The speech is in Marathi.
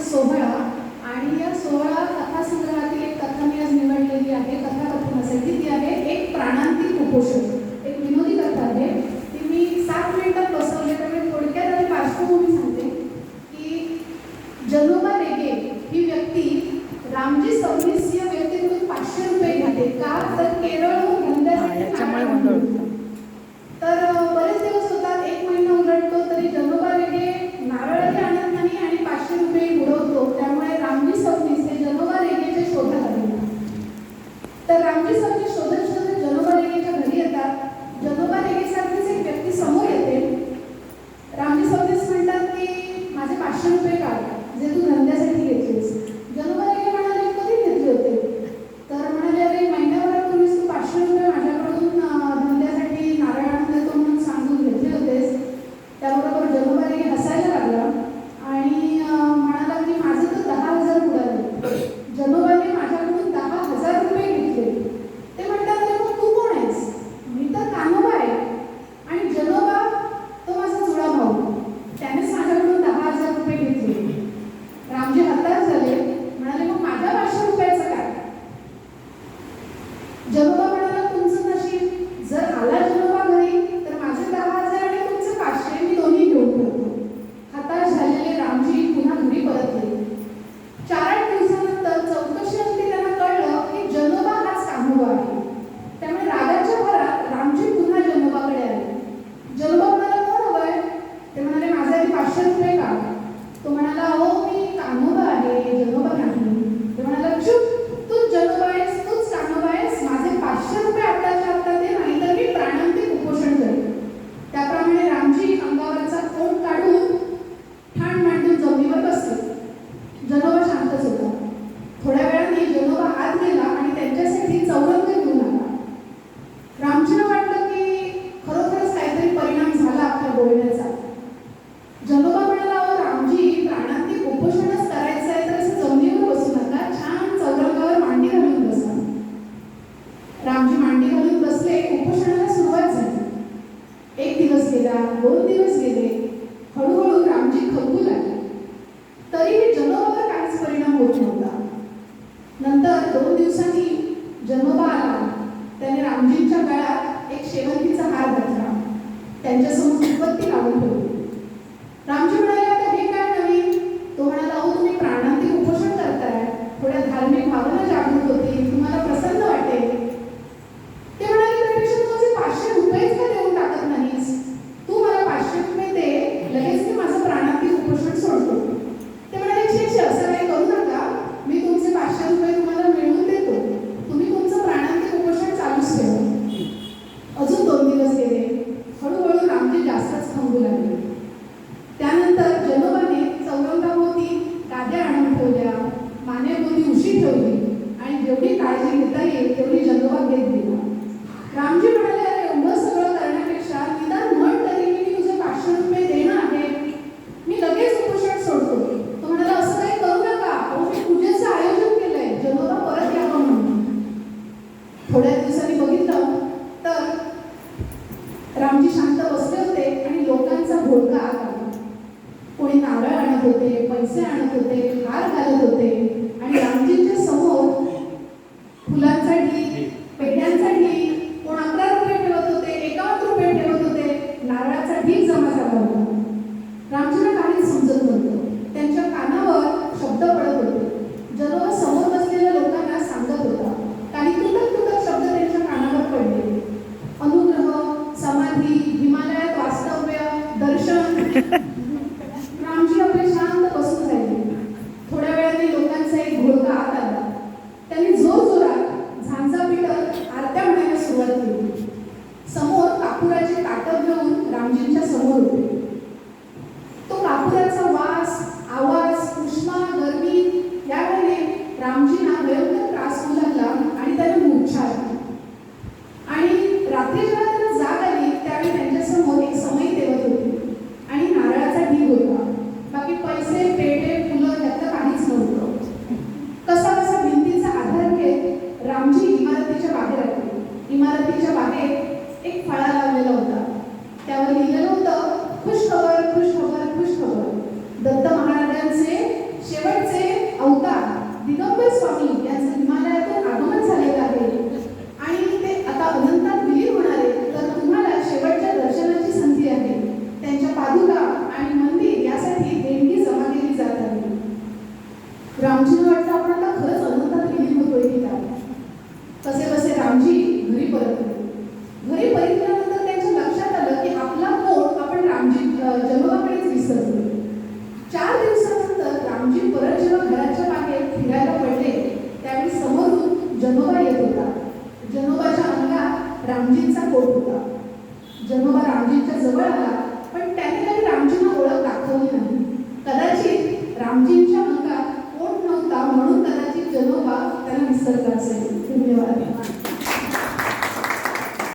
सोहळा. आणि या सोहळा कथासंग्रहातील एक कथा मी आज निवडलेली आहे. कथाकथन असेल ती आहे एक प्राणांतिक कुपोषण रुपये काढ. जे तू धंद्यासाठी घेतलेस. आत गेला आणि त्यांच्यासाठी चौरंग घेऊन आला. रामजीला वाटलं की खरोखरच काहीतरी परिणाम झाला आपल्या बोलण्याचा जनोबा म्हणाला रामजी प्राणांतिक उपोषणच करायचं आहे तर असं जमिनीवर बसू नका. छान चौरंगावर मांडी घालून बसा. रामजी मांडी घालून बसले. उपोषणाला सुरुवात झाली. एक दिवस गेला दोन दिवस गेले. interpretação A gente já só.